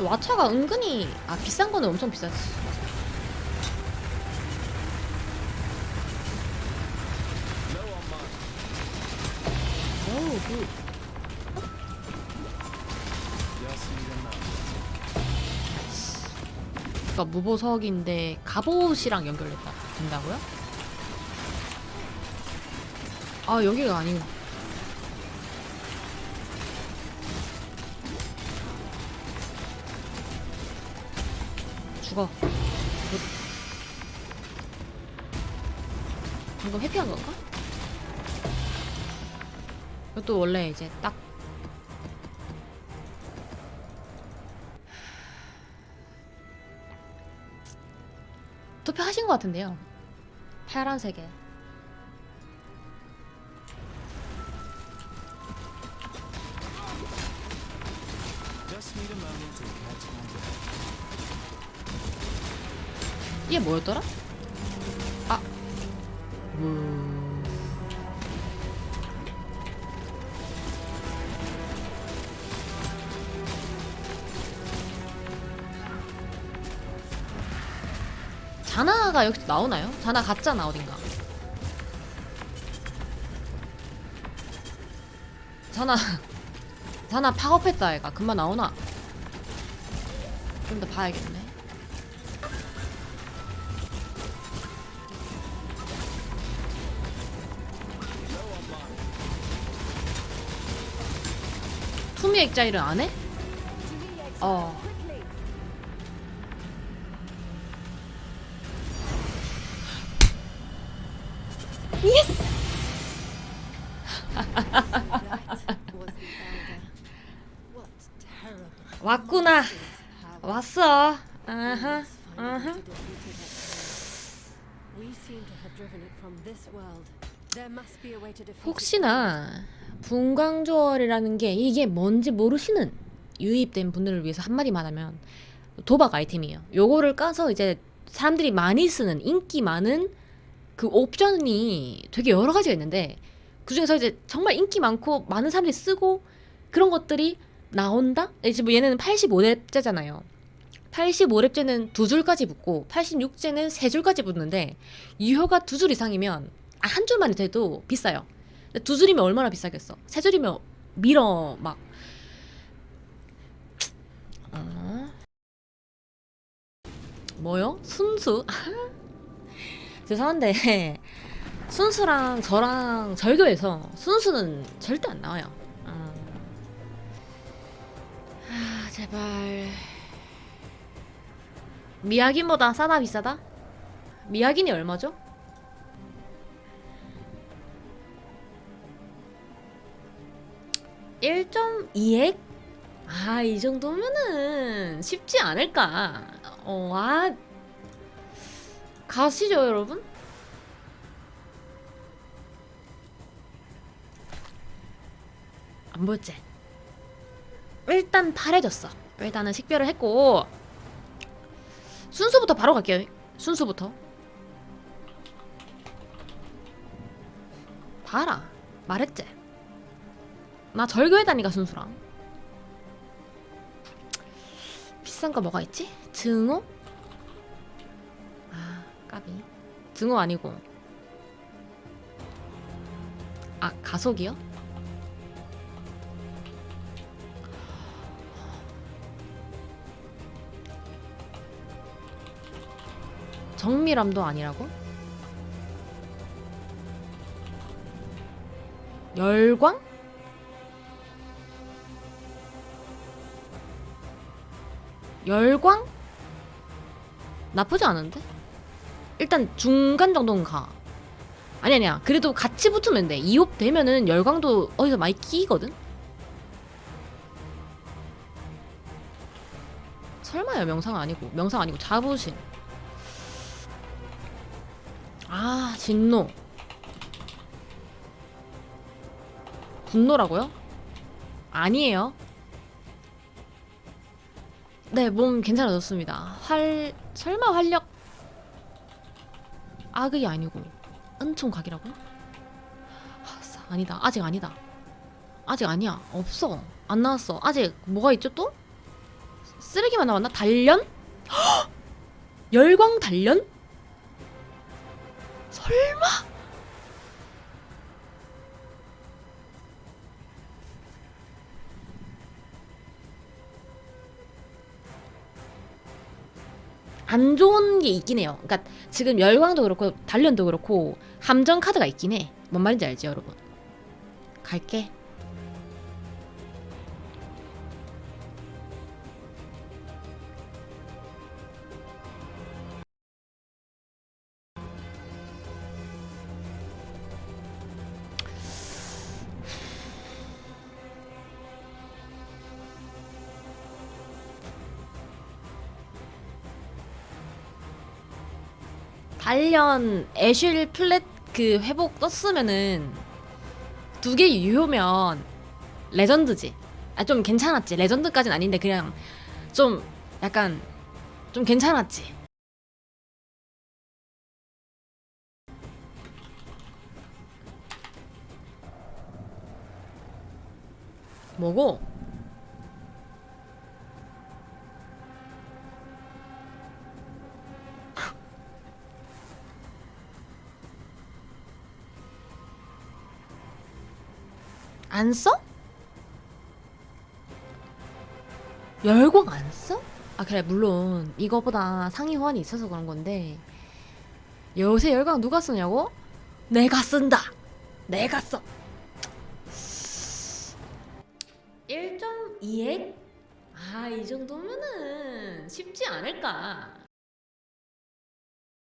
와차가 은근히 아 비싼 거는 엄청 비싸지. 그 그러니까 무보석인데 갑옷이랑 연결됐다 된다고요? 아 여기가 아니고 죽어 방금 회피한 건가? 이것도 원래 이제 딱 투표하신 것 같은데요. 파란색에. 이게 뭐였더라? 아. 음. 자나가 여기 나오나요? 자나 가짜나 어딘가? 자나 자나 팝업했다 애가 금방 나오나? 좀 더 봐야겠네. 투미 액자일은 안 해? 어. 왔구나. 왔어. 아하. 아하. 혹시나 분광조얼이라는 게 이게 뭔지 모르시는 유입된 분들을 위해서 한마디만 하면 도박 아이템이에요. 요거를 까서 이제 사람들이 많이 쓰는 인기 많은 그 옵션이 되게 여러 가지가 있는데 그 중에서 이제 정말 인기 많고 많은 사람들이 쓰고 그런 것들이 나온다? 이제 뭐 얘는 85렙째잖아요. 85렙째는 두 줄까지 붙고 86째는 세 줄까지 붙는데 유효가 두 줄 이상이면 아, 한 줄만 돼도 비싸요. 두 줄이면 얼마나 비싸겠어? 세 줄이면 밀어 막 어? 뭐요? 순수? 죄송한데 순수랑 저랑 절교해서 순수는 절대 안 나와요. 어. 아 제발 미야기보다 싸다 비싸다? 미야기는 얼마죠? (1.2액) 아, 이 정도면은 쉽지 않을까. 어, 아. 가시죠, 여러분? 안 보였지? 일단 파래졌어. 일단은 식별을 했고 순수부터 바로 갈게요. 순수부터. 봐라. 말했지. 나 절교했다니까 순수랑. 비싼 거 뭐가 있지? 증오? 아 까비. 증오 아니고. 아 가속이요? 정밀함도 아니라고? 열광? 열광? 나쁘지 않은데? 일단 중간 정도는 가. 아니 아니야. 그래도 같이 붙으면 돼. 2홉 되면은 열광도 어디서 많이 끼거든? 설마요 명상 아니고 명상 아니고 자부심. 아 진노. 분노라고요? 아니에요. 네, 몸 괜찮아졌습니다. 활 설마 활력 악의 아니고 은총 각이라고? 아, 싸, 아니다. 아직 아니다. 아직 아니야. 없어. 안 나왔어. 아직 뭐가 있죠 또? 쓰레기만 나왔나? 단련? 헉! 열광 단련? 설마? 안 좋은 게 있긴 해요. 그러니까 지금 열광도 그렇고 단련도 그렇고 함정 카드가 있긴 해. 뭔 말인지 알지, 여러분? 갈게. 단련 애슐 플랫 그 회복 떴으면은 두 개 유효면 레전드지. 아 좀 괜찮았지. 레전드까진 아닌데 그냥 좀 약간 좀 괜찮았지. 뭐고? 안 써? 열광 안 써? 아 그래 물론 이거보다 상위 호환이 있어서 그런 건데 요새 열광 누가 쓰냐고? 내가 쓴다. 내가 써. 1.2액? 아 이 정도면은 쉽지 않을까?